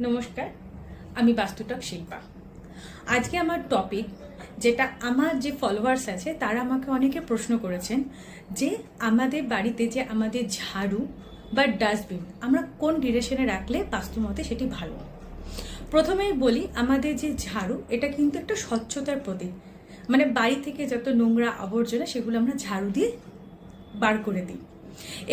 নমস্কার, আমি বাস্তুটক শিল্পা। আজকে আমার টপিক যেটা আমার যে ফলোয়ার্স আছে, তারা আমাকে অনেকে প্রশ্ন করেছেন যে আমাদের বাড়িতে যে আমাদের ঝাড়ু বা ডাস্টবিন আমরা কোন ডিরেকশনে রাখলে বাস্তুমতে সেটি ভালো? প্রথমেই বলি, আমাদের যে ঝাড়ু, এটা কিন্তু একটা স্বচ্ছতার প্রতীক। মানে বাড়ি থেকে যত নোংরা আবর্জনা, সেগুলো আমরা ঝাড়ু দিয়ে বার করে দিই।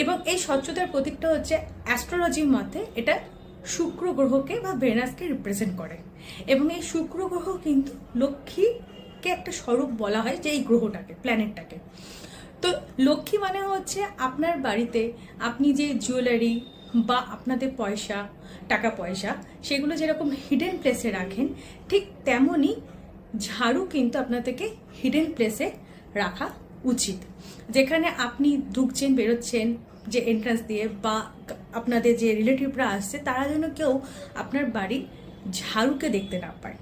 এবং এই স্বচ্ছতার প্রতীকটা হচ্ছে অ্যাস্ট্রোলজির মতে এটা শুক্র গ্রহকে বা ভেনাসকে রিপ্রেজেন্ট করে। এবং এই শুক্র গ্রহ কিন্তু লক্ষ্মীকে একটা স্বরূপ বলা হয় যে এই গ্রহটাকে প্ল্যানেটটাকে তো লক্ষ্মী মানে হচ্ছে আপনার বাড়িতে আপনি যে জুয়েলারি বা আপনাদের পয়সা, টাকা পয়সা, সেগুলো যেরকম হিডেন প্লেসে রাখেন, ঠিক তেমনই ঝাড়ু কিন্তু আপনাদেরকে হিডেন প্লেসে রাখা উচিত। যেখানে আপনি ঢুকছেন, বেরোচ্ছেন যে এন্ট্রান্স দিয়ে বা আপনাদের যে রিলেটিভরা আসছে, তারা যেন কেউ আপনার বাড়ির ঝাড়ুকে দেখতে না পায়।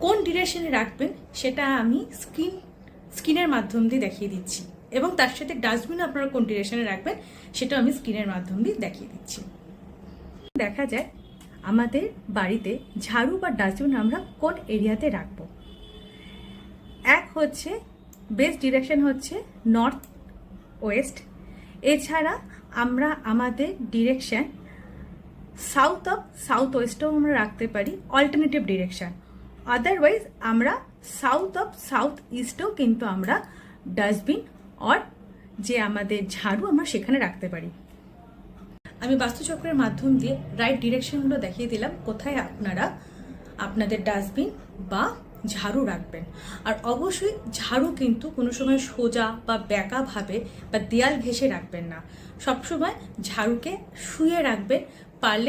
কোন ডিরেকশনে রাখবেন, সেটা আমি স্ক্রিন স্ক্রিনের মাধ্যম দিয়ে দেখিয়ে দিচ্ছি। এবং তার সাথে ডাস্টবিন আপনারা কোন ডিরেকশনে রাখবেন, সেটাও আমি স্ক্রিনের মাধ্যম দিয়ে দেখিয়ে দিচ্ছি। দেখা যায়, আমাদের বাড়িতে ঝাড়ু বা ডাস্টবিন আমরা কোন এরিয়াতে রাখব? এক হচ্ছে বেস্ট ডিরেকশন হচ্ছে নর্থ ওয়েস্ট এছাড়া আমরা আমাদের ডিরেকশান সাউথ অফ সাউথ ওয়েস্টেও আমরা রাখতে পারি অল্টারনেটিভ ডিরেকশন আদারওয়াইজ আমরা সাউথ অফ সাউথ ইস্টেও কিন্তু আমরা ডাস্টবিন অর যে আমাদের ঝাড়ু আমরা সেখানে রাখতে পারি। আমি বাস্তুচক্রের মাধ্যম দিয়ে রাইট ডিরেকশনগুলো দেখিয়ে দিলাম, কোথায় আপনারা আপনাদের ডাস্টবিন বা ঝাড়ু রাখবেন। আর অবশ্যই ঝাড়ু কিন্তু কোনো সময় সোজা বা ব্যাকা ভাবে বা দেয়াল ঘেঁষে রাখবেন না। সবসময় ঝাড়ুকে শুয়ে রাখবেন, পারলে